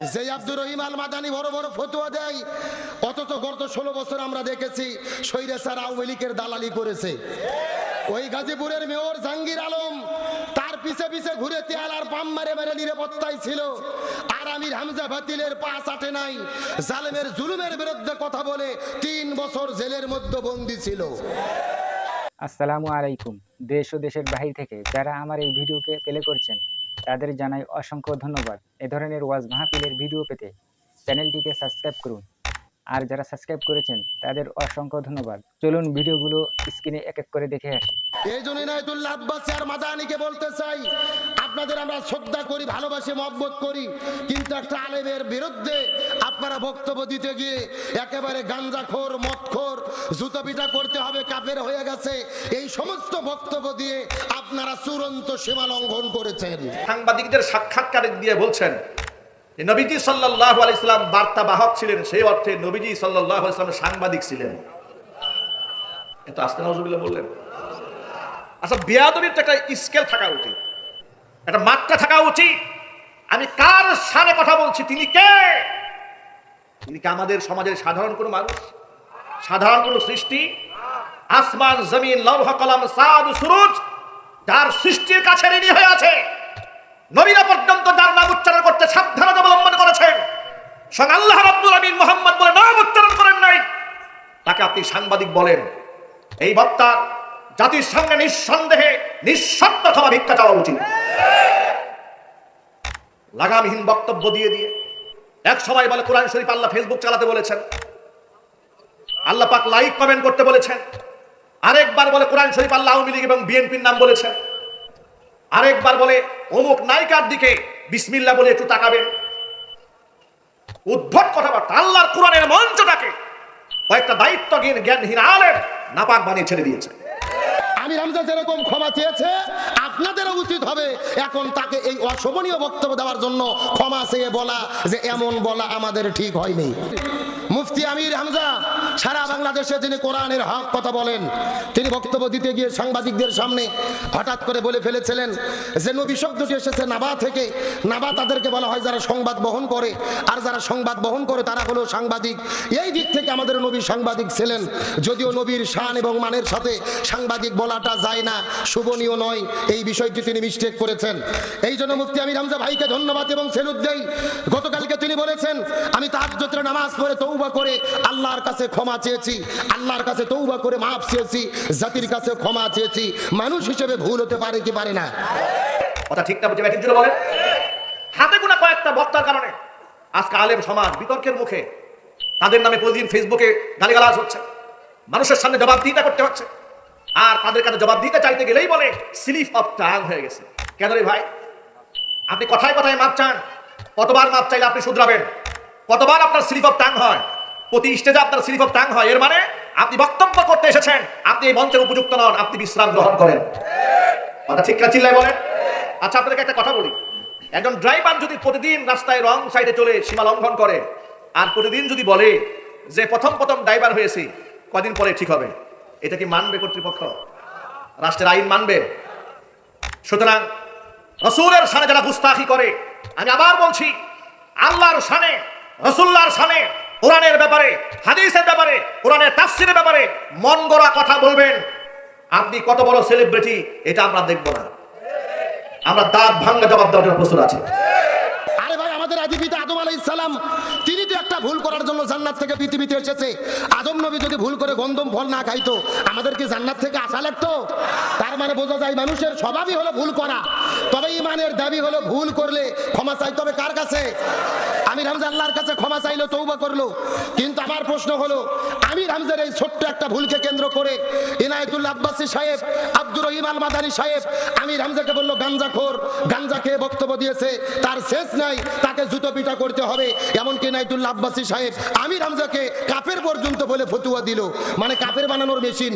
যে আব্দুর রহিম আল মাদানি বড় বড় ফতুয়া দেয়, অথচ গত ষোলো বছর আমরা দেখেছি আওয়ামী দালালি করেছে। ওই গাজীপুরের মেয়র জাহাঙ্গীর আলম তার পিছে পিছে ঘুরে পাম মারে মেরে নিরাপত্তায় ছিল। আর আমির হামজা বাতিলের পাশ আটে নাই। জালেমের জুলুমের বিরুদ্ধে কথা বলে তিন বছর জেলের মধ্যে বন্দি ছিল। আসসালামু আলাইকুম। দেশ ও দেশের বাহির থেকে যারা আমার এই ভিডিওকে প্লে করছেন তাদের জানাই অসংখ্য ধন্যবাদ। এ ধরনের ওয়াজ মাহফিলের ভিডিও পেতে চ্যানেলটিকে সাবস্ক্রাইব করুন। আর যারা সাবস্ক্রাইব করেছেন, তাদের অসংখ্য ধন্যবাদ। চলুন ভিডিওগুলো স্ক্রিনে এক এক করে দেখে আসি। এই জন্য ইনায়তুল্লাহ আব্বাসী আর মাদানিকে বলতে চাই, আপনাদের আমরা শ্রদ্ধা করি, ভালোবাসি, মহব্বত করি, কিন্তু একটা আলেমের বিরুদ্ধে আপনারা বক্তব্য দিতে গিয়ে একেবারে গাঞ্জাখোর মদখোর জুতো করতে হবে কাপের হয়ে গেছে। এই সমস্ত বক্তব্য দিয়ে আপনারা চূড়ান্ত সীমা লঙ্ঘন করেছেন। সাংবাদিকদের সাক্ষাৎকার দিয়ে বলছেন নবীজি সাল্লাহ আলাইসাল্লাম বার্তা বাহক ছিলেন, সেই অর্থে নবীজি সাল্লাহ আলাইসাল্লাম সাংবাদিক ছিলেন। এত আস্তে নজরুল্লাহ বললেন। আচ্ছা বিয়াদবির তো একটা স্কেল থাকা উচিত। একটা মাত্রা থাকা উচিত। আমি কার সারে কথা বলছি? তিনি কে? তিনি কি আমাদের সমাজের সাধারণ কোনো মানুষ? সাধারণ কোনো সৃষ্টি? আসমান, জমিন, লৌহ, কলম, সাদ, সুরুজ, যার সৃষ্টির কাছে ঋণী হয়ে আছে। নবীরা পর্যন্ত যার নাম উচ্চারণ করতে সাবধানতা অবলম্বন করেছেন। স্বয়ং আল্লাহ রাব্বুল আমিন মোহাম্মদ বলে নাম উচ্চারণ করেন নাই। তাকে আপনি সাংবাদিক বলেন। এই বক্তার জাতির সঙ্গে নিঃসন্দেহে নিঃশব্দ অথবা ভিক্ষা চাওয়া উচিত। লাগামহীন বক্তব্য দিয়ে দিয়ে। এক সময় বলে, কোরআন শরীফ আল্লাহ ফেসবুক চালাতে বলেছেন। আল্লাহ পাক লাইক কমেন্ট করতে বলেছেন। আরেকবার বলে কোরআন শরীফ আল্লাহ আওয়ামী লীগ এবং বিএনপির নাম বলেছেন। আরেকবার বলে অমুক নায়িকার দিকে বিসমিল্লা বলে একটু তাকাবেন। উদ্ভট কথাবার্তা, আল্লাহর কোরআনের মঞ্চটাকে কয়েকটা দায়িত্বহীন, জ্ঞানহীন আলেম নাপাক বানিয়ে ছেড়ে দিয়েছে। আমি রামজা যেরকম ক্ষমা চেয়েছে, আপনাদেরও উচিত হবে এখন তাকে এই অশোভনীয় বক্তব্য দেওয়ার জন্য ক্ষমা চেয়ে বলা যে এমন বলা আমাদের ঠিক হয়নি। মুফতি আমির হামজা সারা বাংলাদেশে যিনি কোরআনের হক কথা বলেন, তিনি বক্তব্য দিতে গিয়ে সাংবাদিকদের সামনে হঠাৎ করে বলে ফেলেছিলেন যে, নবী শব্দটি এসেছে নাবা থেকে। নাবা তাদেরকে বলা হয় যারা সংবাদ বহন করে, আর যারা সংবাদ বহন করে তারা হলো সাংবাদিক। এই দিক থেকে আমাদের নবী সাংবাদিক ছিলেন, যদিও নবীর শান এবং মানের সাথে সাংবাদিক বলাটা যায় না, শুভনীয় নয়, এই বিষয়টি তিনি মিস্টেক করেছেন। এই জন্য মুফতি আমির হামজা ভাইকে ধন্যবাদ এবং সেলুট দেই গতকালকে তিনি বলেছেন, আমি তাহাজ্জুদের নামাজ পড়ে তৌবা করে আল্লাহর কাছে ক্ষমা চেয়েছি, আল্লাহর কাছে তৌবা করে মাফ চেয়েছি, জাতির কাছে ক্ষমা চেয়েছি, মানুষ হিসেবে ভুল হতে পারে কি পারে না? কথা ঠিক না বুঝে ব্যাটিং বলেন। হাতে গোনা কয়েকটা বক্তার কারণে আজকে আলেম সমাজ বিতর্কের মুখে তাদের নামে প্রতিদিন ফেসবুকে গালিগালাজ হচ্ছে। মানুষের সামনে জবাব দিতে করতে হচ্ছে। আর তাদের কাছে জবাব দিতে চাইতে গেলেই বলে, স্লিপ অফ টাং হয়ে গেছে। কেন রে ভাই? আপনি কথায় কথায় মাপ চান। কতবার মাপ চাইলে আপনি শুধরাবেন? কতবার আপনার স্লিপ অফ টাং হয়? প্রতি স্টেজে আপনার স্লিপ অফ টাং হয়, এর মানে আপনি বক্তব্য করতে এসেছেন, আপনি এই মঞ্চের উপযুক্ত নন, আপনি বিশ্রাম গ্রহণ করেন। কথা ঠিক না বলেন? আচ্ছা আপনাদেরকে একটা কথা বলি। একজন ড্রাইভার যদি প্রতিদিন রাস্তায় রং সাইডে চলে সীমা লঙ্ঘন করে, আর প্রতিদিন যদি বলে যে প্রথম প্রথম ড্রাইভার হয়েছি, কদিন পরে ঠিক হবে? এটা কি মানবে কর্তৃপক্ষ? রাষ্ট্রের আইন মানবে? সুতরাং রসুলের সানে যারা গুস্তাখি করে, আমি আবার বলছি, আল্লাহর সানে, রসুল্লাহর সানে কোরআনের ব্যাপারে, হাদিসের ব্যাপারে, কোরআনের তাফসিরের ব্যাপারে মন গড়া কথা বলবেন। আপনি কত বড় সেলিব্রিটি এটা আমরা দেখব না। আমরা দাঁত ভাঙ্গা জবাব দেওয়ার জন্য প্রস্তুত আছি। আরে ভাই, আমাদের আদি আদম তিনি তো একটা ভুল করার জন্য জান্নাত থেকে এসেছে। আদম নবী ভুল করে না খাইতো আমাদের কি জান্নাত থেকে আসা লাগতো? মানে বোঝা যায় মানুষের স্বভাবই হলো ভুল করা। তবে ইমানের দাবি হলো ভুল করলে ক্ষমা চাইতে হবে কার কাছে? আমি রামজা আল্লাহর কাছে ক্ষমা চাইলো তৌবা করল। কিন্তু আমার প্রশ্ন হলো আমি রামজার এই ছোট্ট একটা ভুলকে কেন্দ্র করে ইনায়তুল্লাহ আব্বাসী সাহেব, আব্দুর রহিম আল মাদানী সাহেব আমি রামজাকে বলল গাঞ্জাখোর গাঞ্জা খেয়ে বক্তব্য দিয়েছে। তার শেষ নাই, তাকে জুতো পিটা করতে হবে। এমনকি নাইতুল্লাহ আব্বাসী সাহেব আমি রামজাকে কাপের পর্যন্ত বলে ফতুয়া দিল। মানে কাপের বানানোর মেশিন।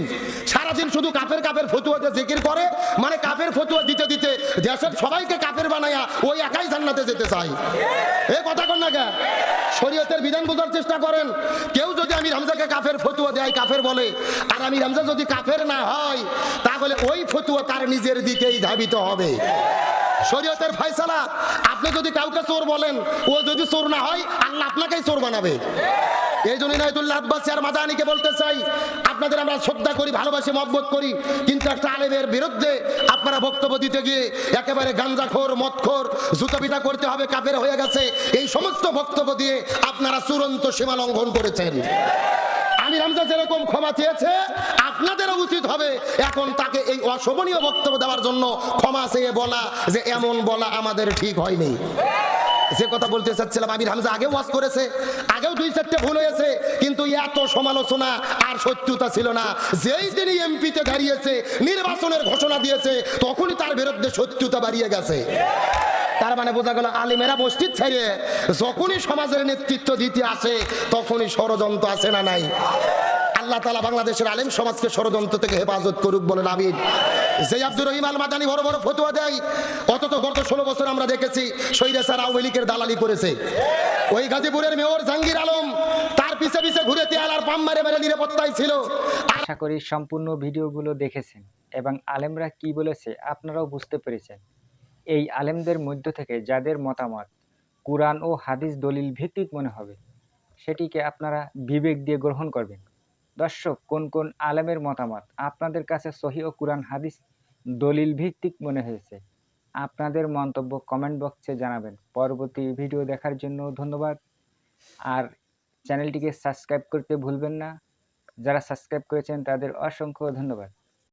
সারাদিন শুধু কাপের কাপের ফতুয়াতে জিকির করে মানে কাপের ফতুয়া দিতে দিতে দেশের সবাইকে কাপের বানায়া, ওই একাই জান্নাতে যেতে চাই এ কথা কন না কে শরীয়তের বিধান বোঝার চেষ্টা করেন। কেউ যদি আমি রামজাকে কাফের ফতুয়া দেয়, কাফের বলে, আর আমি রামজা যদি কাফের না হয়, তাহলে ওই ফতুয়া তার নিজের দিকেই ধাবিত হবে। শরীয়তের ফয়সালা, আপনি যদি কাউকে চোর বলেন, ও যদি চোর না হয়, আল্লাহ আপনাকেই চোর বানাবে। এই জন্য ইনায়তুল্লাহ আব্বাসী আর মাদানিকে বলতে চাই, আপনাদের আমরা শ্রদ্ধা করি, ভালোবাসি, মহব্বত করি, কিন্তু একটা আলেমের বিরুদ্ধে আপনারা বক্তব্য দিতে গিয়ে একেবারে গাঞ্জাখোর মদখোর জুতো পিটা করতে হবে, কাপের হয়ে গেছে, এই সমস্ত বক্তব্য দিয়ে আপনারা চূড়ান্ত সীমা লঙ্ঘন করেছেন। আমি রামজা যেরকম ক্ষমা চেয়েছে, আপনাদেরও উচিত হবে এখন তাকে এই অশোভনীয় বক্তব্য দেওয়ার জন্য ক্ষমা চেয়ে বলা যে, এমন বলা আমাদের ঠিক হয়নি। যে কথা বলতে চাচ্ছিলাম, আমির হামজা আগেও ওয়াজ করেছে, আগেও দুই চারটে ভুল হয়েছে, কিন্তু এত সমালোচনা আর সত্যতা ছিল না। যেই তিনি এমপিতে দাঁড়িয়েছে, নির্বাচনের ঘোষণা দিয়েছে, তখনই তার বিরুদ্ধে সত্যতা বাড়িয়ে গেছে। তার মানে বোঝা গেল, আলিমেরা মসজিদ ছেড়ে যখনই সমাজের নেতৃত্ব দিতে আসে, তখনই ষড়যন্ত্র আছে না নাই? আল্লাহ তালা বাংলাদেশের আলেম সমাজকে ষড়যন্ত্র থেকে হেফাজত করুক বলেন আমিন যে আব্দুর রহিম আল মাদানি বড় বড় ফতুয়া দেয়, অথচ গত ষোলো বছর আমরা দেখেছি সৈরা স্যার আওয়ামী লীগের দালালি করেছে। ওই গাজীপুরের মেয়র জাহাঙ্গীর আলম তার পিছে পিছে ঘুরে তেয়াল আর পাম মারে মেরে নিরাপত্তায় ছিল। আশা করি সম্পূর্ণ ভিডিওগুলো দেখেছেন এবং আলেমরা কি বলেছে আপনারাও বুঝতে পেরেছেন। এই আলেমদের মধ্য থেকে যাদের মতামত কোরআন ও হাদিস দলিল ভিত্তিক মনে হবে, সেটিকে আপনারা বিবেক দিয়ে গ্রহণ করবেন। দর্শক, কোন কোন আলেমের মতামত? আপনাদের কাছে সহি ও কোরআন হাদিস দলিল ভিত্তিক মনে হয়েছে। আপনাদের মন্তব্য কমেন্ট বক্সে জানাবেন। পরবর্তী ভিডিও দেখার জন্য ধন্যবাদ। আর চ্যানেলটিকে সাবস্ক্রাইব করতে ভুলবেন না। যারা সাবস্ক্রাইব করেছেন তাদের অসংখ্য ধন্যবাদ।